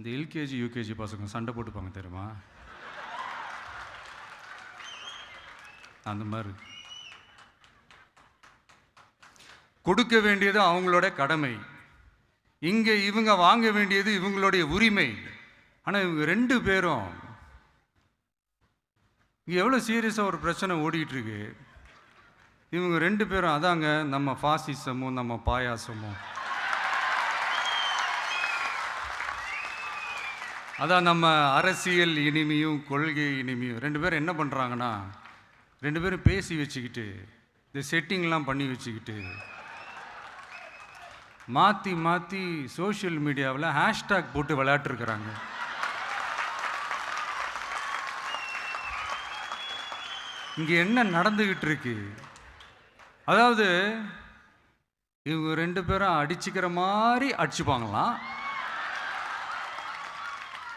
இந்த LKG UKG பசங்க சண்டை போட்டுப்பாங்க தெரியுமா? அந்த மாதிரி. கொடுக்க வேண்டியது அவங்களோட கடமை. இங்கே இவங்க வாங்க வேண்டியது இவங்களுடைய உரிமை. ஆனால் இவங்க ரெண்டு பேரும் இங்கே எவ்வளோ சீரியஸாக ஒரு பிரச்சனை ஓடிக்கிட்டுருக்கு. இவங்க ரெண்டு பேரும் அதாங்க நம்ம ஃபாசிசமும் நம்ம பாயாசமும். அதான் நம்ம அரசியல் இனிமையும் கொள்கை இனிமையும். ரெண்டு பேரும் என்ன பண்ணுறாங்கன்னா ரெண்டு பேரும் பேசி வச்சுக்கிட்டு இந்த செட்டிங்லாம் பண்ணி வச்சுக்கிட்டு மாற்றி மாற்றி சோஷியல் மீடியாவில் ஹேஷ்டேக் போட்டு விளையாட்டுருக்குறாங்க. இங்கே என்ன நடந்துக்கிட்டு இருக்கு அதாவது இவங்க ரெண்டு பேரும் அடிச்சுக்கிற மாதிரி அடிச்சுப்பாங்களாம்.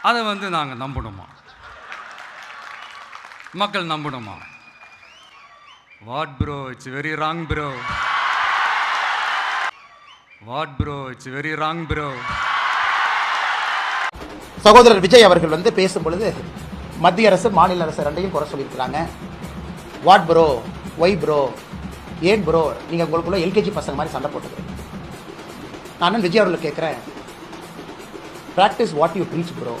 அதை வந்து நாங்கள் நம்பணுமா? மக்கள் நம்பணுமா? What bro it's very wrong bro. What bro it's very wrong bro. சகோதரர் விஜய் அவர்கள் வந்து பேசும் பொழுது மத்திய அரசு மாநில அரசு ரெண்டையும் குறை சொல்லியிருக்கிறாங்க. வாட் ப்ரோ ஒய் ப்ரோ ஏன் ப்ரோ? நீங்கள் உங்களுக்குள்ள எல்கேஜி பசங்க மாதிரி சண்டை போட்டுக்கிறீங்க. நான் விஜய் அவர்களை கேட்குறேன். Practice what you preach bro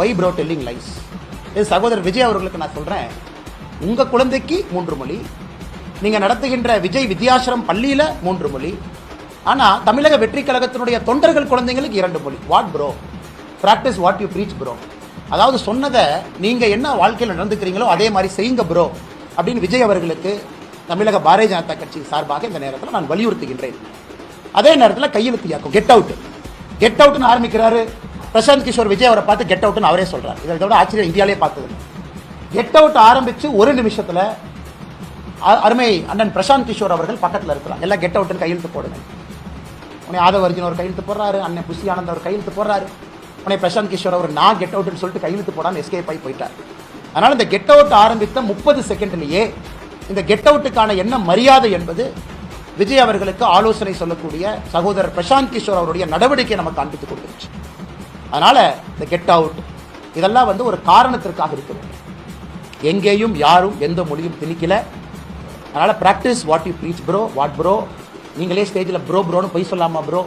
why bro telling lies இது சகோதரர் விஜய் அவர்களுக்கு நான் சொல்கிறேன் உங்கள் குழந்தைக்கு மூன்று மொழி. நீங்கள் நடத்துகின்ற விஜய் வித்யாசிரம் பள்ளியில் மூன்று மொழி. ஆனால் தமிழக வெற்றி கழகத்தினுடைய தொண்டர்கள் குழந்தைங்களுக்கு இரண்டு மொழி. What bro practice what you preach bro அதாவது சொன்னதை நீங்கள் என்ன வாழ்க்கையில் நடந்துக்கிறீங்களோ அதே மாதிரி செய்யுங்க ப்ரோ அப்படின்னு விஜய் அவர்களுக்கு தமிழக பாரதிய ஜனதா கட்சி சார்பாக இந்த நேரத்தில் நான் வலியுறுத்துகின்றேன். அதே நேரத்தில் கையெழுத்து இயக்கம். கெட் அவுட் கெட் அவுட்னு ஆரம்பிக்கிறாரு. பிரசாந்த் கிஷோர் விஜய் அவரை பார்த்து கெட் அவுட்னு அவரே சொல்றாரு. இதை விட ஆச்சரியம் இந்தியாவிலே பார்த்தது கெட் அவுட் ஆரம்பிச்சு ஒரு நிமிஷத்துல அ- அருமை அண்ணன் பிரசாந்த் கிஷோர் அவர்கள் பக்கத்தில் இருக்கிறார். எல்லாம் கெட் அவுட்னு கையெழுத்து போடுங்க. உனே ஆதவ அர்ஜுன் ஒரு கையெழுத்து போடுறாரு அண்ணன் புஷி ஆனந்த் அவர் கையெழுத்து போடுறாரு. உனே பிரசாந்த் கிஷோர் அவர் நான் கெட் அவுட்னு சொல்லிட்டு கையெழுத்து போடாமல் எஸ்கேப் ஆகி போயிட்டார். அதனால் இந்த கெட் அவுட் ஆரம்பித்த முப்பது செகண்ட்லேயே இந்த கெட் அவுட்டுக்கான என்ன மரியாதை என்பது விஜய் அவர்களுக்கு ஆலோசனை சொல்லக்கூடிய சகோதரர் பிரசாந்த் கிஷோர் அவருடைய நடவடிக்கை நமக்கு காண்பித்து கொடுத்துருச்சு அதனால இந்த கெட் அவுட் இதெல்லாம் வந்து ஒரு காரணத்திற்காக இருக்குது. எங்கேயும் யாரும் எந்த மொழியும் திணிக்கல. அதனால practice what you preach bro what bro நீங்களே ஸ்டேஜில் ப்ரோ ப்ரோன்னு பொய் சொல்லாமா ப்ரோ